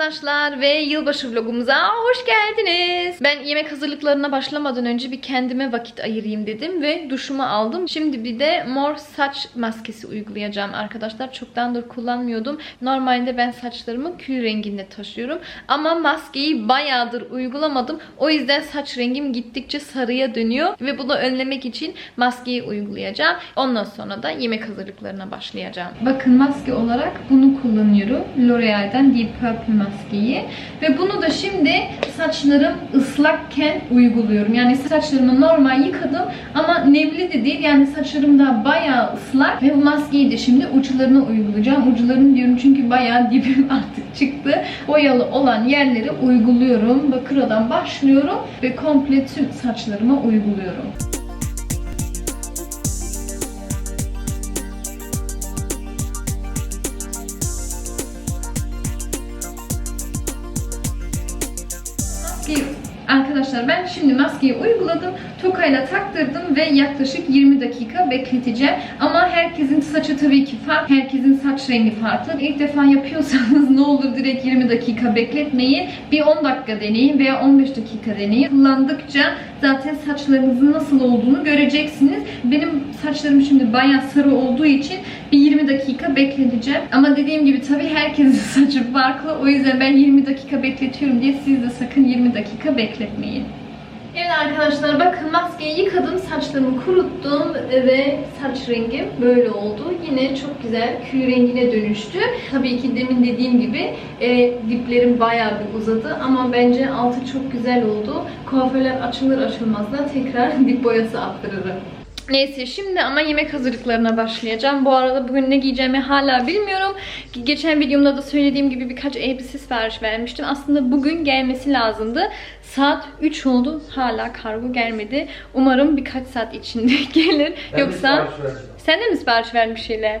arkadaşlar ve yılbaşı vlogumuza hoş geldiniz. Ben yemek hazırlıklarına başlamadan önce bir kendime vakit ayırayım dedim ve duşumu aldım. Şimdi bir de mor saç maskesi uygulayacağım arkadaşlar. Çoktandır kullanmıyordum. Normalde ben saçlarımı kül renginde taşıyorum. Ama maskeyi bayağıdır uygulamadım. O yüzden saç rengim gittikçe sarıya dönüyor ve bunu önlemek için maskeyi uygulayacağım. Ondan sonra da yemek hazırlıklarına başlayacağım. Bakın maske olarak bunu kullanıyorum. L'Oreal'den Deep Purple maskeyi. Ve bunu da şimdi saçlarım ıslakken uyguluyorum. Yani saçlarımı normal yıkadım ama nemli de değil. Yani saçlarım da bayağı ıslak. Ve bu maskeyi de şimdi uçlarına uygulayacağım. Uçlarını diyorum çünkü bayağı dibim artık çıktı. Boyalı olan yerleri uyguluyorum. Bakıradan başlıyorum ve komple tüm saçlarıma uyguluyorum. Arkadaşlar ben şimdi maskeyi uyguladım. Tokayla taktırdım ve yaklaşık 20 dakika bekleteceğim. Ama herkesin saçı tabii ki farklı. Herkesin saç rengi farklı. İlk defa yapıyorsanız ne olur direkt 20 dakika bekletmeyin. Bir 10 dakika deneyin veya 15 dakika deneyin. Kullandıkça zaten saçlarınızın nasıl olduğunu göreceksiniz. Benim saçlarım şimdi bayağı sarı olduğu için bir 20 dakika bekleteceğim. Ama dediğim gibi tabii herkesin saçı farklı. O yüzden ben 20 dakika bekletiyorum diye siz de sakın 20 dakika bekletmeyin. Evet arkadaşlar bakın maskeyi yıkadım, saçlarımı kuruttum ve saç rengim böyle oldu. Yine çok güzel kül rengine dönüştü. Tabii ki demin dediğim gibi e, diplerim bayağı bir uzadı ama bence altı çok güzel oldu. Kuaförler açılır açılmaz da tekrar dip boyası attırırım. Neyse şimdi ama yemek hazırlıklarına başlayacağım. Bu arada bugün ne giyeceğimi hala bilmiyorum. Geçen videomda da söylediğim gibi birkaç elbise sipariş vermiştim. Aslında bugün gelmesi lazımdı. Saat 3 oldu. Hala kargo gelmedi. Umarım birkaç saat içinde gelir. Yoksa sen de mi sipariş vermiş şeyler?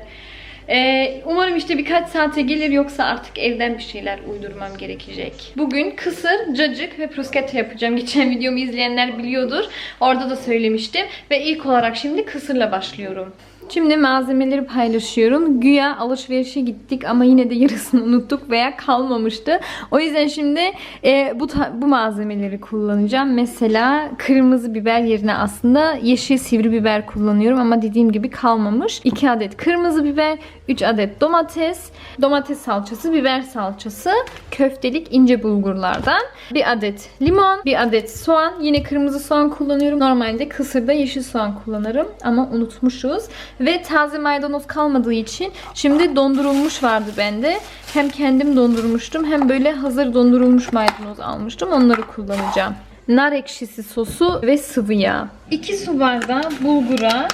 Ee, umarım işte birkaç saate gelir yoksa artık evden bir şeyler uydurmam gerekecek. Bugün kısır, cacık ve bruschetta yapacağım. Geçen videomu izleyenler biliyordur. Orada da söylemiştim. Ve ilk olarak şimdi kısırla başlıyorum. Şimdi malzemeleri paylaşıyorum. Güya alışverişe gittik ama yine de yarısını unuttuk veya kalmamıştı. O yüzden şimdi e, bu bu malzemeleri kullanacağım. Mesela kırmızı biber yerine aslında yeşil sivri biber kullanıyorum ama dediğim gibi kalmamış. 2 adet kırmızı biber, 3 adet domates, domates salçası, biber salçası, köftelik ince bulgurlardan, 1 adet limon, 1 adet soğan. Yine kırmızı soğan kullanıyorum. Normalde kısırda yeşil soğan kullanırım ama unutmuşuz. Ve taze maydanoz kalmadığı için şimdi dondurulmuş vardı bende. Hem kendim dondurmuştum hem böyle hazır dondurulmuş maydanoz almıştım. Onları kullanacağım. Nar ekşisi sosu ve sıvı yağ. 2 su bardağı bulgura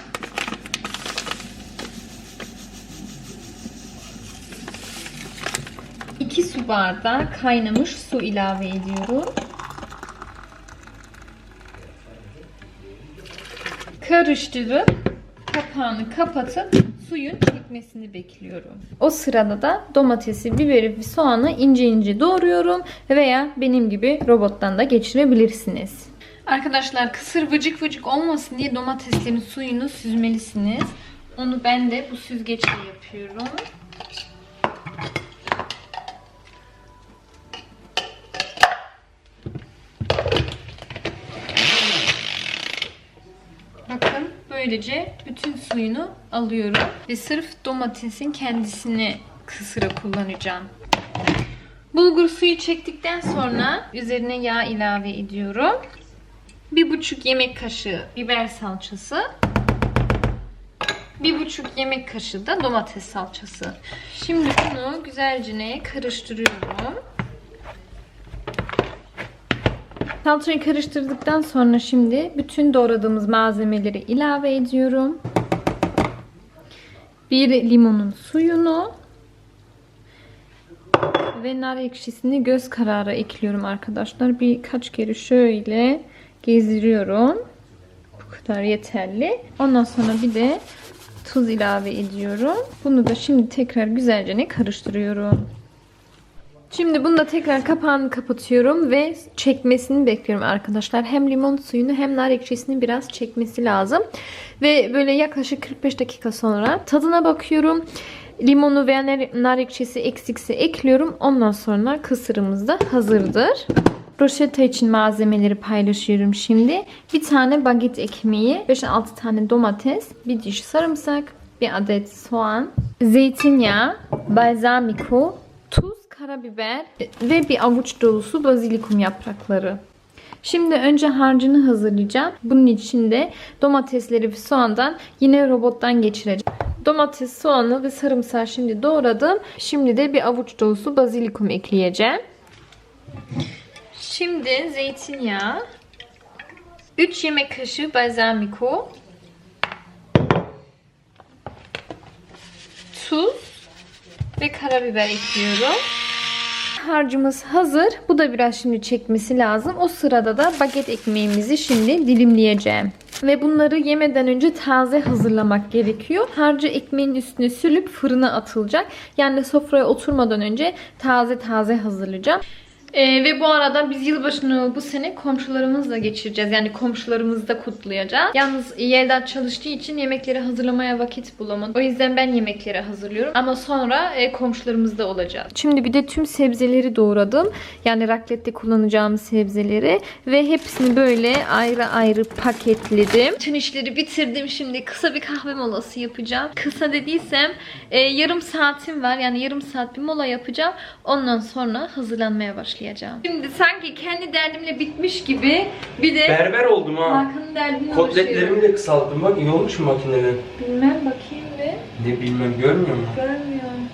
İki su bardağı kaynamış su ilave ediyorum. Karıştırıp kapağını kapatıp suyun çekmesini bekliyorum. O sırada da domatesi, biberi ve soğanı ince ince doğruyorum veya benim gibi robottan da geçirebilirsiniz. Arkadaşlar kısır vıcık vıcık olmasın diye domateslerin suyunu süzmelisiniz. Onu ben de bu süzgeçle yapıyorum. Bakın böylece bütün suyunu alıyorum ve sırf domatesin kendisini kısıra kullanacağım. Bulgur suyu çektikten sonra üzerine yağ ilave ediyorum. Bir buçuk yemek kaşığı biber salçası. Bir buçuk yemek kaşığı da domates salçası. Şimdi bunu güzelce karıştırıyorum. Salçayı karıştırdıktan sonra şimdi bütün doğradığımız malzemeleri ilave ediyorum. Bir limonun suyunu ve nar ekşisini göz kararı ekliyorum arkadaşlar. Birkaç kere şöyle gezdiriyorum. Bu kadar yeterli. Ondan sonra bir de tuz ilave ediyorum. Bunu da şimdi tekrar güzelce karıştırıyorum. Şimdi bunu da tekrar kapağını kapatıyorum ve çekmesini bekliyorum arkadaşlar. Hem limon suyunu hem nar ekşisini biraz çekmesi lazım. Ve böyle yaklaşık 45 dakika sonra tadına bakıyorum. Limonu veya nar, ekşisi eksikse ekliyorum. Ondan sonra kısırımız da hazırdır. Roşetta için malzemeleri paylaşıyorum şimdi. Bir tane baget ekmeği, 5-6 tane domates, bir diş sarımsak, bir adet soğan, zeytinyağı, balzamiko, tuz, karabiber ve bir avuç dolusu bazilikum yaprakları. Şimdi önce harcını hazırlayacağım. Bunun için de domatesleri ve soğandan yine robottan geçireceğim. Domates, soğanı ve sarımsağı şimdi doğradım. Şimdi de bir avuç dolusu bazilikum ekleyeceğim. Şimdi zeytinyağı, 3 yemek kaşığı balzamiko, tuz ve karabiber ekliyorum. Harcımız hazır. Bu da biraz şimdi çekmesi lazım. O sırada da baget ekmeğimizi şimdi dilimleyeceğim. Ve bunları yemeden önce taze hazırlamak gerekiyor. Harcı ekmeğin üstüne sürüp fırına atılacak. Yani sofraya oturmadan önce taze taze hazırlayacağım. Ee, ve bu arada biz yılbaşını bu sene komşularımızla geçireceğiz. Yani komşularımızda kutlayacağız. Yalnız Yelda çalıştığı için yemekleri hazırlamaya vakit bulamadı. O yüzden ben yemekleri hazırlıyorum. Ama sonra e, komşularımızda olacağız. Şimdi bir de tüm sebzeleri doğradım. Yani raklette kullanacağımız sebzeleri. Ve hepsini böyle ayrı ayrı paketledim. Bütün işleri bitirdim. Şimdi kısa bir kahve molası yapacağım. Kısa dediysem e, yarım saatim var. Yani yarım saat bir mola yapacağım. Ondan sonra hazırlanmaya başlayacağım. Şimdi sanki kendi derdimle bitmiş gibi bir de Berber oldum ha. Hakan'ın derdine Kotletlerimi de kısalttım bak iyi olmuş mu makineden? Bilmem bakayım bir. Ne bilmem görmüyor musun? Görmüyorum.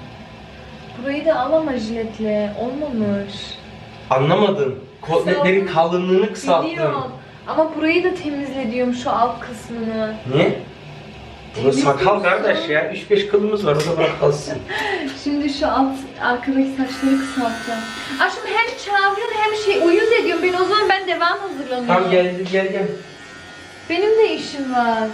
Burayı da alama jiletle. Olmamış. Anlamadın. Kotletlerin kalınlığını kısalttım. Biliyorum. Ama burayı da temizle diyorum şu alt kısmını. Niye? Bu da Temiz sakal kardeş ya. 3-5 kılımız var o bırak kalsın. Şimdi şu alt arkadaki saçları kısaltacağım. Aşkım hem çağırıyorsun hem şey uyuz ediyorum. Ben o zaman ben devam hazırlanıyorum. Tamam gel gel gel. Benim de işim var.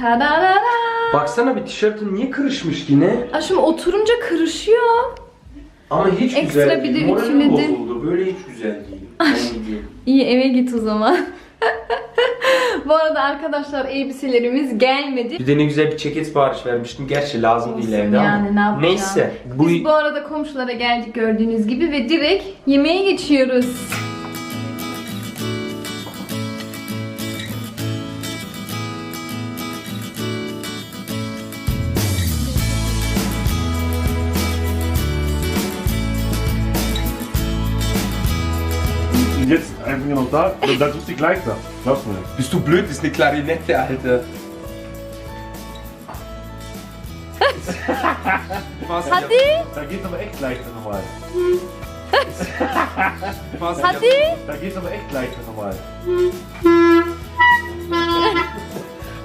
Tadadada. Baksana bir tişörtün niye kırışmış yine? Aşkım oturunca kırışıyor. Ama hiç Ekstra güzel bir de değil. Moralim ütüledim. bozuldu. Böyle hiç güzel değil. İyi eve git o zaman. Bu arada arkadaşlar elbiselerimiz gelmedi. Bir de ne güzel bir ceket sipariş vermiştim. Gerçi lazım değil Olsun evde ama. yani, ne yapacağım? Neyse. Bu... Biz bu arada komşulara geldik gördüğünüz gibi ve direkt yemeğe geçiyoruz. Jetzt einfach nur noch da, dann, dann tust du gleich da. Glaubst du mir? Bist du blöd? Das ist eine Klarinette, Alter. Was? Hadi, Da geht's aber echt leichter normal. Was? hadi. Da geht's aber echt leichter normal.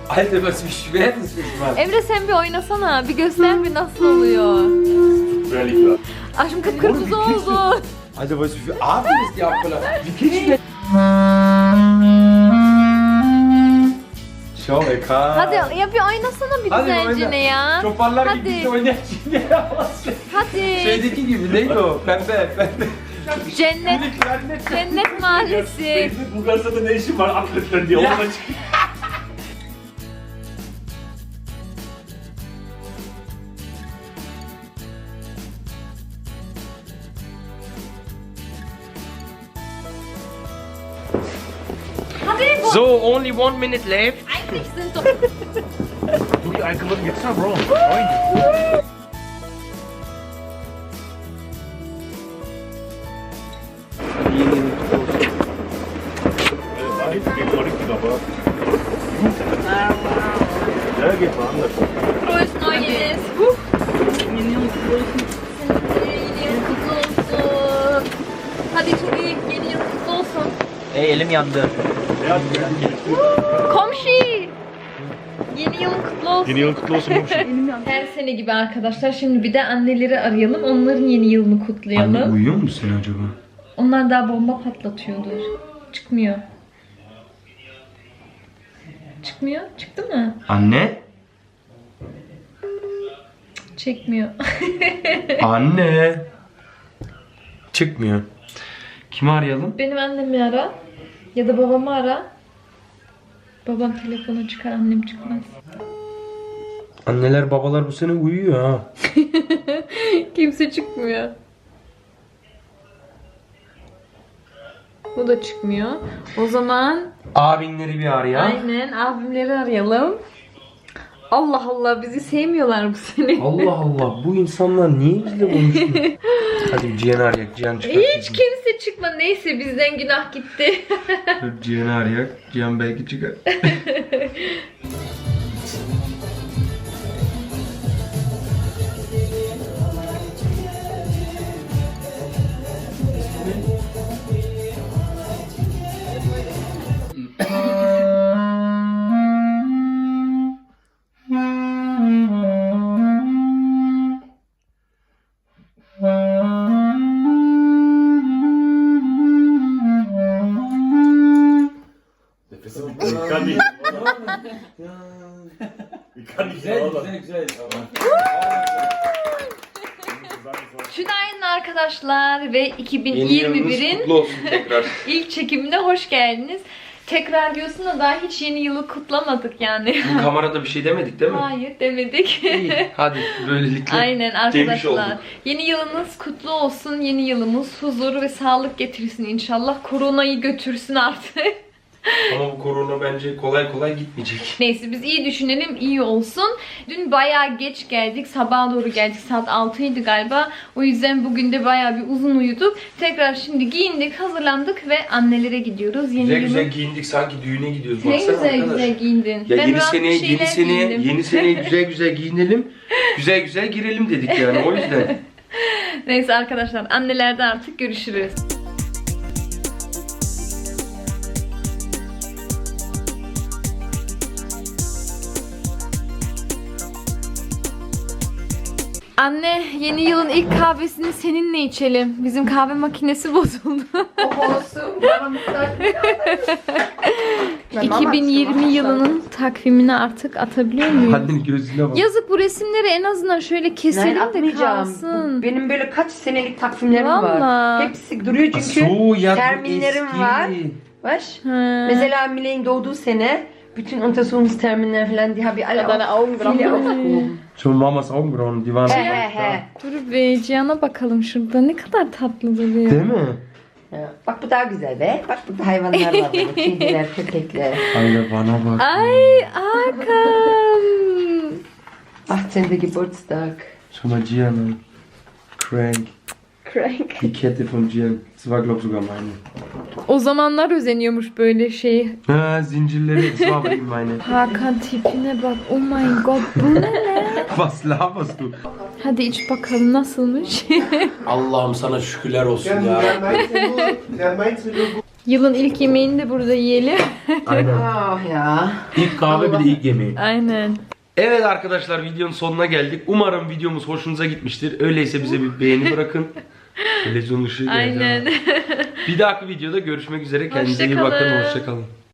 Alter, was wie schwer das ist, Mann. Emre sen bir oynasana. Bir göster bir nasıl oluyor. Schwerlich klar. Aşkım kıpkırmızı oldu. Alter, was viel Atem ist die Abfälle? Wie geht's denn? Schau, ey, Karl. Hadi ya bir oynasana bir Hadi oyna. ne ya. Çoparlar Hadi. gibi bir şey oynayan. Hadi. Şeydeki gibi neydi o? Pembe, pembe. Cennet, cennet mahallesi. Benim Bulgaristan'da ne işim var atletten diye. Ya. Ondan So, only one minute left. Eigentlich sind doch... du, Alkohol, jetzt Bro. Elim yandı. Komşu. Yeni yılın kutlu olsun. Yeni yılın kutlu olsun komşu. Her sene gibi arkadaşlar. Şimdi bir de anneleri arayalım. Onların yeni yılını kutlayalım. uyuyor musun acaba? Onlar daha bomba patlatıyordur. Çıkmıyor. Çıkmıyor. Çıktı mı? Anne? Çekmiyor. Anne. Çıkmıyor. Kimi arayalım? Benim annemi ara. Ya da babamı ara. Babam telefonu çıkar annem çıkmaz. Anneler babalar bu sene uyuyor ha. Kimse çıkmıyor. Bu da çıkmıyor. O zaman Abinleri bir arayan. aynen abimleri arayalım. Allah Allah bizi sevmiyorlar bu sene. Allah Allah bu insanlar niye bizle konuşmuyor? Hadi Cihan'ı arayak. Cihan çıkar. Hiç kimse çıkma. Neyse bizden günah gitti. Dur Cihan'ı arayak. Cihan belki çıkar. kann nicht Güzel güzel güzel. Günaydın arkadaşlar ve Yeni yılınız 2021'in kutlu olsun tekrar. ilk çekimine hoş geldiniz. Tekrar diyorsun da daha hiç yeni yılı kutlamadık yani. Bu kamerada bir şey demedik değil mi? Hayır demedik. İyi. Hadi böylelikle. Aynen Demiş arkadaşlar. olduk. Yeni yılınız kutlu olsun. Yeni yılımız huzur ve sağlık getirsin inşallah. Koronayı götürsün artık. Ama bu korona bence kolay kolay gitmeyecek. Neyse biz iyi düşünelim, iyi olsun. Dün bayağı geç geldik. Sabaha doğru geldik. Saat 6'ydı galiba. O yüzden bugün de bayağı bir uzun uyuduk. Tekrar şimdi giyindik, hazırlandık ve annelere gidiyoruz. Yeni Güzel yılın- güzel giyindik sanki düğüne gidiyoruz. Ne Baksana güzel arkadaş. güzel giyindin. Ya yeni rahat bir seneye, yeni şeyler seneye, giyindim. yeni seneye güzel güzel giyinelim. Güzel güzel girelim dedik yani o yüzden. Neyse arkadaşlar annelerde artık görüşürüz. Anne yeni yılın ilk kahvesini seninle içelim. Bizim kahve makinesi bozuldu. Olsun. 2020 yılının takvimini artık atabiliyor muyum? Hadi gözüne bak. Yazık bu resimleri en azından şöyle keselim de atmayacağım. kalsın. Benim böyle kaç senelik takvimlerim var. Hepsi duruyor çünkü. So, ya bu terminlerim eski. var. Baş. Ha. Mesela Miley'in doğduğu sene bütün Untersuchungstermine falan, die habe ich alle Deine auf, viele aufgehoben. Schon Mamas die waren He he he. Dur be Cihan'a bakalım şurada ne kadar tatlı duruyor. Değil mi? Bak bu daha güzel be. Bak burada hayvanlar var. Böyle. Kediler, köpekler. Aynen bana bak. Ay Hakan. 18. Geburtstag. Schau mal Gian an. Crank. Crank. Die Kette von Gian. Das war glaub sogar meine. O zamanlar özeniyormuş böyle şey. Ha zincirleri, das war aber eben meine. Hakan tipine bak. Oh my god bu ne? Was laberst du? Hadi iç bakalım nasılmış. Allah'ım sana şükürler olsun ya. Yılın ilk yemeğini de burada yiyelim. Aynen. Ah ya. İlk kahve bir de ilk yemeği. Aynen. Evet arkadaşlar videonun sonuna geldik. Umarım videomuz hoşunuza gitmiştir. Öyleyse bize bir beğeni bırakın. Televizyon ışığı geldi Aynen. Bir dahaki videoda görüşmek üzere. Kendinize iyi bakın. Hoşçakalın.